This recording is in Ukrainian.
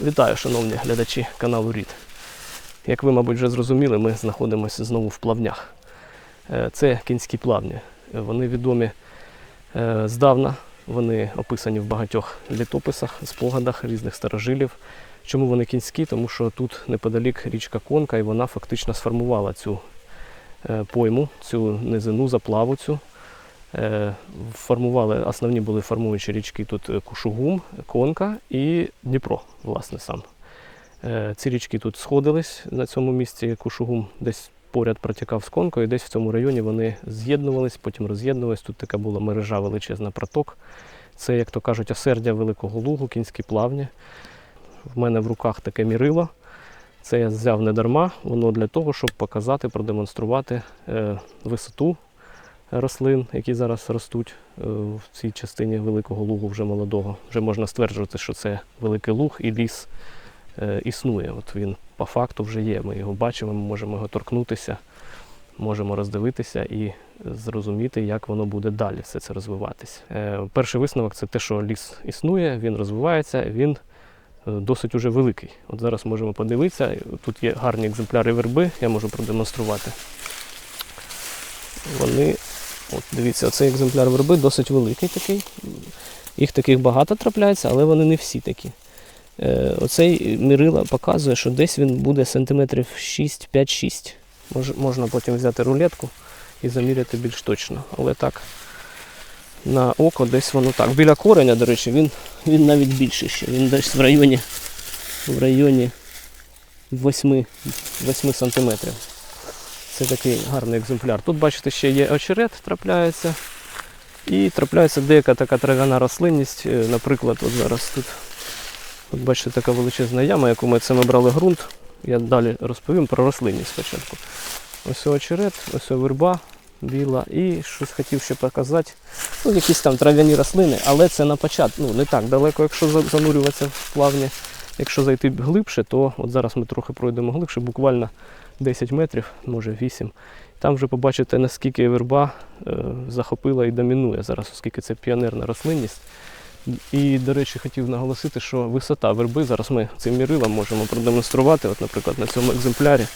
Вітаю, шановні глядачі каналу Рід. Як ви, мабуть, вже зрозуміли, ми знаходимося знову в плавнях. Е, Це кінські плавні. Вони відомі е, здавна, вони описані в багатьох літописах, спогадах різних старожилів. Чому вони кінські? Тому що тут неподалік річка Конка, і вона фактично сформувала цю е, пойму, цю низину, заплаву цю. Е, Формували, основні були формуючі річки тут е, Кушугум, Конка і Дніпро, власне, сам. Е, Ці річки тут сходились на цьому місці. Кушугум десь поряд протікав з Конкою, десь в цьому районі вони з'єднувались, потім роз'єднувались. Тут така була мережа величезна проток. Це, як то кажуть, осердя Великого Лугу, кінські плавні. В мене в руках таке мірило. Це я взяв не дарма, воно для того, щоб показати, продемонструвати висоту рослин, які зараз ростуть е, в цій частині Великого Лугу вже молодого. Вже можна стверджувати, що це великий луг і ліс е, існує. От він по факту вже є. Ми його бачимо, ми можемо його торкнутися, можемо роздивитися і зрозуміти, як воно буде далі все це розвиватися. Е, Перший висновок це те, що ліс існує, він розвивається, він досить уже великий. От зараз можемо подивитися. Тут є гарні екземпляри верби, я можу продемонструвати. Вони, от дивіться, оцей екземпляр верби досить великий такий. Їх таких багато трапляється, але вони не всі такі. Е, оцей мірила показує, що десь він буде сантиметрів 6, 5-6. Мож, можна потім взяти рулетку і заміряти більш точно. Але так, на око десь воно так. Біля кореня, до речі, він, він навіть більший ще. Він десь в районі, в районі 8, 8 сантиметрів. Це такий гарний екземпляр. Тут, бачите, ще є очерет, трапляється. І трапляється деяка така трав'яна рослинність. Е, Наприклад, от зараз тут от бачите, така величезна яма, яку ми це ми брали ґрунт. Я далі розповім про рослинність спочатку. Ось очерет, ось верба біла. І щось хотів ще показати. Ну, якісь там трав'яні рослини, але це на початку. Ну, не так далеко, якщо занурюватися в плавні. Якщо зайти глибше, то от зараз ми трохи пройдемо глибше, буквально 10 метрів, може 8. Там вже побачите, наскільки верба е, захопила і домінує зараз, оскільки це піонерна рослинність. І, до речі, хотів наголосити, що висота верби, зараз ми цим мірилом можемо продемонструвати, от, наприклад, на цьому екземплярі.